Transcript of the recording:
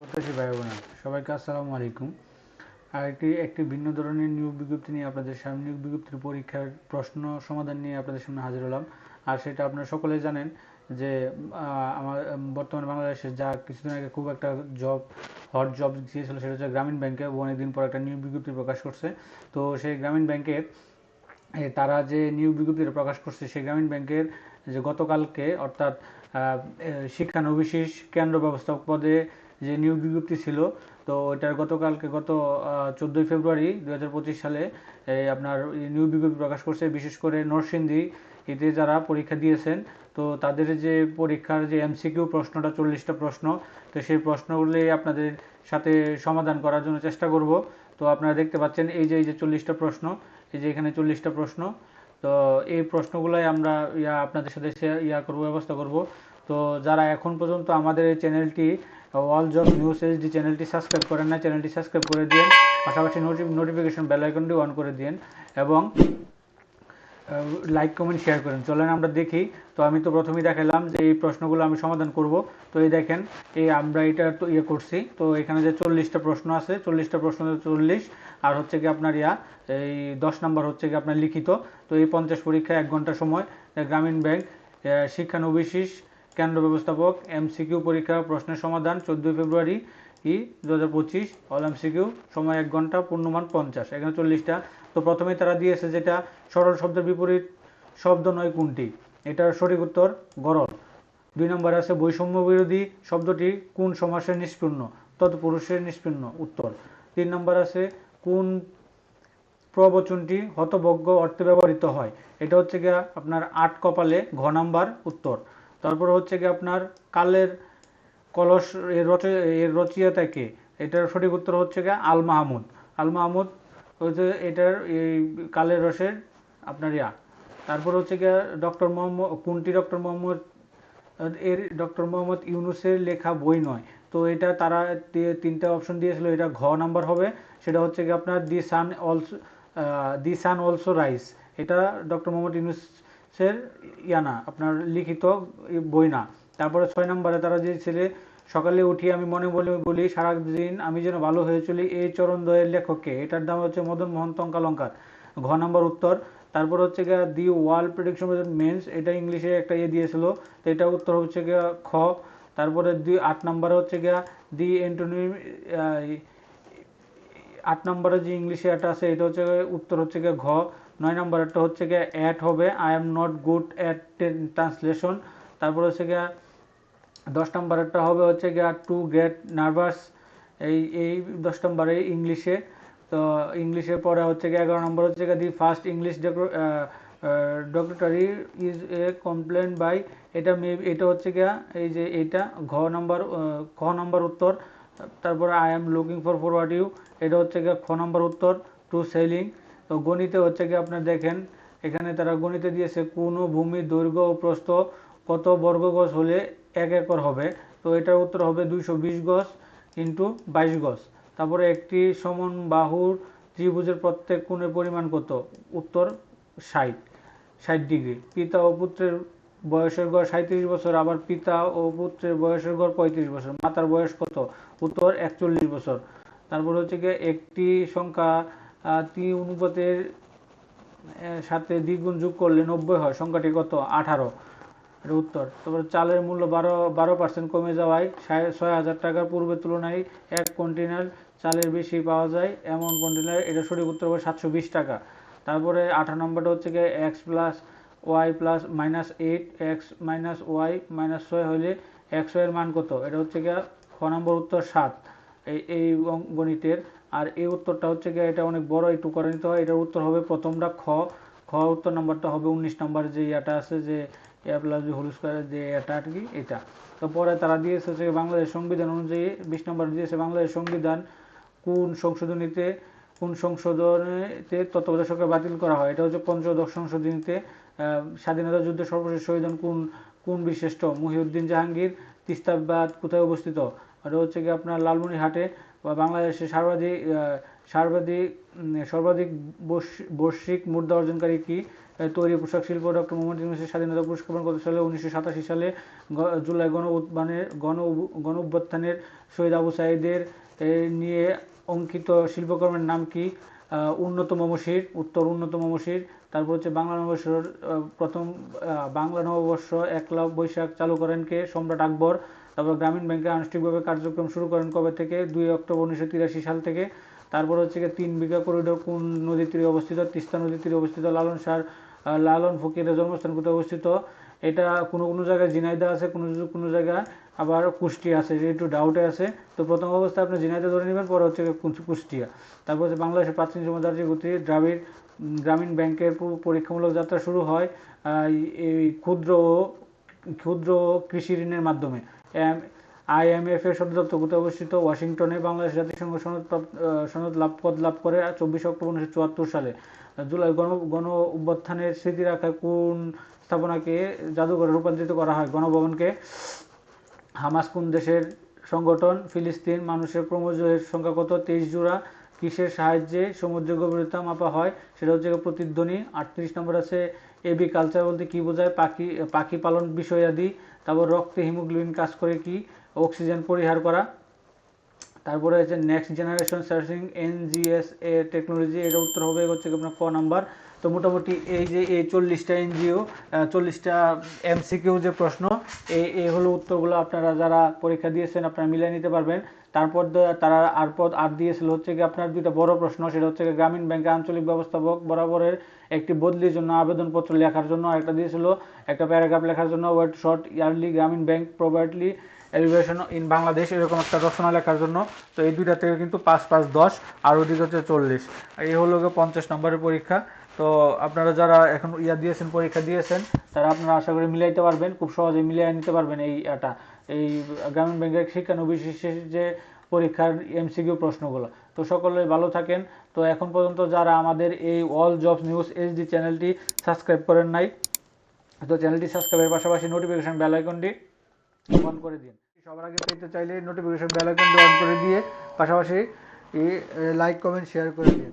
প্রত্যাশী ভাই বোনেরা, সবাইকে আসসালামু আলাইকুম। আর একটি ভিন্ন ধরনের নিয়োগ বিজ্ঞপ্তি নিয়ে আপনাদের সামনে, নিয়োগ বিজ্ঞপ্তির পরীক্ষার প্রশ্ন সমাধান নিয়ে আপনাদের সামনে হাজির হলাম। আর সেটা আপনারা সকলেই জানেন যে আমার, বর্তমানে বাংলাদেশে যা কিছুদিন আগে খুব একটা জব হট জব দিয়েছিল সেটা হচ্ছে গ্রামীণ ব্যাংকে অনেকদিন পর একটা নিয়োগ বিজ্ঞপ্তি প্রকাশ করছে। তো সেই গ্রামীণ ব্যাংকে তারা যে নিয়োগ বিজ্ঞপ্তিটা প্রকাশ করছে, সেই গ্রামীণ ব্যাংকের যে গতকালকে, অর্থাৎ শিক্ষানবিশেষ কেন্দ্র ব্যবস্থাপক পদে যে নিয়োগ বিজ্ঞপ্তি ছিল, তো ওইটার গতকালকে গত চোদ্দোই ফেব্রুয়ারি দু হাজার পঁচিশ সালে এই আপনার নিয়োগ বিজ্ঞপ্তি প্রকাশ করছে। বিশেষ করে নরসিংদী এতে যারা পরীক্ষা দিয়েছেন, তো তাদের যে পরীক্ষার যে এমসিকিউ প্রশ্নটা, চল্লিশটা প্রশ্ন, তো সেই প্রশ্নগুলি আপনাদের সাথে সমাধান করার জন্য চেষ্টা করব। তো আপনারা দেখতে পাচ্ছেন, এই যে এই যে চল্লিশটা প্রশ্ন, এই যে এখানে চল্লিশটা প্রশ্ন তো এই প্রশ্নগুলোই আমরা ইয়া আপনাদের সাথে শেয়ার ইয়া করব, ব্যবস্থা করব। তো যারা এখন পর্যন্ত আমাদের এই চ্যানেলটি অল জব নিউজ এইচডি চ্যানেলটি সাবস্ক্রাইব করেন না চ্যানেলটি সাবস্ক্রাইব করে দিন পাশাপাশি নোটিফিকেশন বেল আইকনটি অন করে দিন এবং লাইক কমেন্ট শেয়ার করেন। চলেন আমরা দেখি। তো আমি তো প্রথমেই দেখালাম যে এই প্রশ্নগুলো আমি সমাধান করব। তো এই দেখেন এই আমরা এটা তো ইয়ে করছি। তো এখানে যে চল্লিশটা প্রশ্ন আছে চল্লিশটা প্রশ্ন চল্লিশ। আর হচ্ছে কি আপনার ইয়া এই দশ নাম্বার হচ্ছে কি আপনার লিখিত। তো এই পঞ্চাশ পরীক্ষা এক ঘণ্টা সময়। গ্রামীণ ব্যাংক আহ, শিক্ষানবিশেষ কেন্দ্র ব্যবস্থাপক এমসিকিউ পরীক্ষা প্রশ্নের সমাধান চোদ্দোই ফেব্রুয়ারি ই দু হাজার পঁচিশ অল এমসিকিউ সময় এক ঘণ্টা পূর্ণমান পঞ্চাশ। এখানে চল্লিশটা তো প্রথমেই তারা দিয়েছে যেটা সরল শব্দের বিপরীত শব্দ নয় কোনটি? এটার সঠিক উত্তর, গরল। দুই নম্বরে আছে বৈষম্য বিরোধী শব্দটি কোন সমাসের নিষ্পন্ন তৎপুরুষের নিষ্পন্ন উত্তর। তিন নম্বর আছে কোন প্রবচনটি হতভজ্ঞ অর্থে ব্যবহৃত হয়? এটা হচ্ছে গিয়ে আপনার আট কপালে ঘ নাম্বার উত্তর। তারপর হচ্ছে গিয়ে আপনার কালের কলস এর রচ, এর রচয়িতা কে? এটার সঠিক উত্তর হচ্ছে গিয়ে আল মাহমুদ আল মাহমুদ হচ্ছে এটার এই কালের রসের আপনার ইয়া। তারপর হচ্ছে গিয়ে ডক্টর মোহাম্মদ কোনটি ডক্টর মোহাম্মদ, এর ডক্টর মোহাম্মদ ইউনুসের লেখা বই নয়। তো এটা তারা তিনটা অপশন দিয়েছিল, এটা ঘ নাম্বার হবে, সেটা হচ্ছে কি আপনার the sun also the sun also rise. এটা ডক্টর মোহাম্মদ ইউনুসের ইয়া না, আপনার লিখিত বই না। তারপরে ছয় নম্বরে তারা যে ছেলে সকালে উঠি আমি মনে বলে বলি, সারাদিন আমি যেন ভালো হয়ে চলি এই চরণ দয়ের লেখককে। এটার নাম হচ্ছে মদন মোহন টঙ্কালঙ্কার ঘ নম্বর উত্তর। তারপর হচ্ছে গিয়া দি ওয়ার্ল্ড প্রেডিকশন মেন্স, এটা ইংলিশে একটা ইয়ে দিয়েছিল, তো এটা উত্তর হচ্ছে গিয়া খ। তারপরে দুই, আট নম্বরে হচ্ছে গিয়া দি এন্টোনি আট নম্বরে যে ইংলিশে একটা আছে, এটা হচ্ছে উত্তর হচ্ছে গিয়ে ঘ। নয় নম্বরেরটা হচ্ছে গিয়ে অ্যাট হবে I am not good at translation তারপর হচ্ছে গিয়া দশ নম্বরেরটা হবে হচ্ছে গিয়া টু গেট নার্ভাস এই এই দশ নম্বরে ইংলিশে। তো ইংলিশের পরে হচ্ছে গিয়ে এগারো নম্বর হচ্ছে গিয়ে দি ফার্স্ট ইংলিশ ডক্টরি ইজ এ কমপ্লেন বাই, এটা মে, এটা হচ্ছে গিয়া এই যে এটা, ঘ নম্বর খ নম্বর উত্তর, তারপরে I am looking for forward you এটা হচ্ছে গিয়ে খ নম্বর উত্তর টু সেলিং তো গণিতে হচ্ছে গিয়ে আপনার দেখেন, এখানে তারা গণিতে দিয়েছে, কোন ভূমির দৈর্ঘ্য ও প্রস্থ, কত বর্গ গজ হলে এক একর হবে। তো এটার উত্তর হবে দুইশো বিশ গজ ইন্টু বাইশ গজ। তারপরে একটি সমান বাহুর ত্রিভুজের প্রত্যেক কোণের পরিমাণ কত? উত্তর ষাট ষাট ডিগ্রি। পিতা ও পুত্রের বয়সের গড় সাঁত্রিশ বছর, আবার পিতা ও পুত্রের বয়সের গড় পঁয়ত্রিশ বছর। মাতার বয়স কত? উত্তর একচল্লিশ বছর। তারপর হচ্ছে গিয়ে একটি সংখ্যা তিন অনুপাতের সাথে দ্বিগুণ যোগ করলে নব্বই হয়। সংখ্যাটি কত? আঠারো। এটা উত্তর। তারপর চালের মূল্য বারো বারো পার্সেন্ট কমে যাওয়ায় ছয় হাজার টাকার পূর্বের তুলনায় এক কন্টেনার চালের বেশি পাওয়া যায়। এমন কন্টেনার এটা সঠিক উত্তর হবে সাতশো বিশ টাকা। তারপরে আঠারো নম্বরটা হচ্ছে গিয়ে x plus y plus minus eight x minus y minus ছয় হলে একশো এর মান কত? এটা হচ্ছে গিয়ে খ নম্বর উত্তর সাত। এই এই গণিতের। আর এই উত্তরটা হচ্ছে গিয়ে এটা অনেক বড়, একটু করে নিতে হয়। এটার উত্তর হবে প্রথমটা খ। খ উত্তর নাম্বারটা হবে উনিশ নাম্বার যে ইয়াটা আছে যে এ প্লাস বি স্কোয়ারের যে এটা আর কি, এটা। তো পরে তারা দিয়েছে হচ্ছে বাংলাদেশ সংবিধান অনুযায়ী, বিশ নম্বর দিয়েছে বাংলাদেশ সংবিধান কোন সংশোধনীতে কোন সংশোধনীতে তত্ত্বাবধায়ক সরকার বাতিল করা হয়। এটা হচ্ছে পঞ্চদশ সংশোধনীতে স্বাধীনতা যুদ্ধে সর্বশেষ শহীদ হন কোন কোন বিশিষ্ট? মহিউদ্দিন জাহাঙ্গীর তিস্তা বাঁধ কোথায় অবস্থিত? ওটা হচ্ছে কি আপনার লালমনিরহাটে বা বাংলাদেশের সর্বাধিক সর্বাধিক সর্বাধিক বৈশ- বৈশ্বিক মুদ্রা অর্জনকারী কি? তৈরি পোশাক শিল্প ডক্টর মোহাম্মদ ইউনুসের স্বাধীনতা পুরস্কার প্রদান কত সালে উনিশশো সাতাশি সালে জুলাই গণ উত্থানের গণ গণ অভ্যুত্থানের শহীদ আবু সাইদের নিয়ে অঙ্কিত শিল্পকর্মের নাম কি? উন্নত মমশির উত্তর উন্নত মমশির তারপর হচ্ছে বাংলা নববর্ষর প্রথম বাংলা নববর্ষ, একলা বৈশাখ চালু করেন কে? সম্রাট আকবর। তারপর গ্রামীণ ব্যাংকে আনুষ্ঠানিকভাবে কার্যক্রম শুরু করেন কবে থেকে? দুই অক্টোবর উনিশশো তিরাশি সাল থেকে। তারপর হচ্ছে গিয়ে তিন বিঘা করিডোর কোন নদীর তীরে অবস্থিত? তিস্তা নদীর তীরে অবস্থিত। লালন সার লালন ফকিরের জন্মস্থান কোথায় অবস্থিত? এটা কোনো কোনো জায়গায় ঝিনাইদা আছে, কোনো কোনো জায়গায়। আবার কুষ্টিয়া আছে যে একটু ডাউটে আছে। তো প্রথম অবস্থায় আপনি ঝিনাইদা ধরে নেবেন, পরে হচ্ছে কুষ্টিয়া। তারপর হচ্ছে বাংলাদেশের প্রাচীন জমিদারি গতি দ্রাবিড় গ্রামীণ ব্যাংকের পরীক্ষামূলক যাত্রা শুরু হয় এই ক্ষুদ্র ক্ষুদ্র কৃষি ঋণের মাধ্যমে। আইএমএফ এর সদর দপ্তর কোথায় অবস্থিত? ওয়াশিংটনে বাংলাদেশ জাতিসংঘ সনদ সনদ লাভ পদ লাভ করে চব্বিশে অক্টোবর উনিশশো চুয়াত্তর সালে। জুলাই গণ গণ অভ্যুত্থানের স্মৃতি রাখায় কোন স্থাপনাকে জাদুঘরে রূপান্তরিত করা হয়? গণভবনকে হামাস কোন দেশের সংগঠন? ফিলিস্তিন, মানুষের ক্রমজয়ের সংখ্যা কত? তেইশ জোড়া। কিসের সাহায্যে সমুদ্রের গভীরতা মাপা হয়? সেটা হচ্ছে প্রতিধ্বনি। আটত্রিশ নম্বর আছে এবি কালচার বলতে কি বোঝায়? পাখি পাখি পালন বিষয়াদি। তারপর রক্তে হিমোগ্লোবিন কাজ করে কি? অক্সিজেন পরিহার করা। তারপরে হচ্ছে next generation searching NGS a technology এটা উত্তর হবে হচ্ছে আপনার ক নাম্বার। তো মোটামুটি এই যে এই চল্লিশটা এনজিও চল্লিশটা এমসিকিউ যে প্রশ্ন এই এই হলো উত্তরগুলো আপনারা যারা পরীক্ষা দিয়েছেন আপনারা মিলিয়ে নিতে পারবেন। তারপর তারা আর পদ আর দিয়েছিল হচ্ছে কি আপনার দুইটা বড় প্রশ্ন, সেটা হচ্ছে গ্রামীণ ব্যাংকে আঞ্চলিক ব্যবস্থাপক বরাবরের একটি বদলির জন্য আবেদনপত্র লেখার জন্য একটা দিয়েছিল, একটা প্যারাগ্রাফ লেখার জন্য, wait short yearly Grameen bank প্রোভাইডলি elevation in Bangladesh, এরকম একটা রচনা লেখার জন্য। তো এই দুইটা থেকে কিন্তু পাঁচ পাঁচ, দশ, আর ওদিকে হচ্ছে চল্লিশ। এই হলো গিয়ে পঞ্চাশ নম্বরের পরীক্ষা। তো আপনারা যারা এখন ইয়া দিয়েছেন, পরীক্ষা দিয়েছেন, তারা আপনারা আশা করি মিলাইতে পারবেন, খুব সহজে মিলিয়ে নিতে পারবেন এই এটা এই গ্রামীণ ব্যাংকের শিক্ষানবিশেষের যে পরীক্ষার এমসিকিউ প্রশ্নগুলো। তো সকলে ভালো থাকেন। তো এখন পর্যন্ত যারা আমাদের এই অল জবস নিউজ এইচডি চ্যানেলটি সাবস্ক্রাইব করেন নাই, তো চ্যানেলটি সাবস্ক্রাইবের পাশাপাশি নোটিফিকেশন বেল আইকনটি অন করে দিন। সবার আগে পেতে চাইলে নোটিফিকেশন বেল আইকনটি অন করে দিয়ে পাশাপাশি লাইক কমেন্ট শেয়ার করে দিন।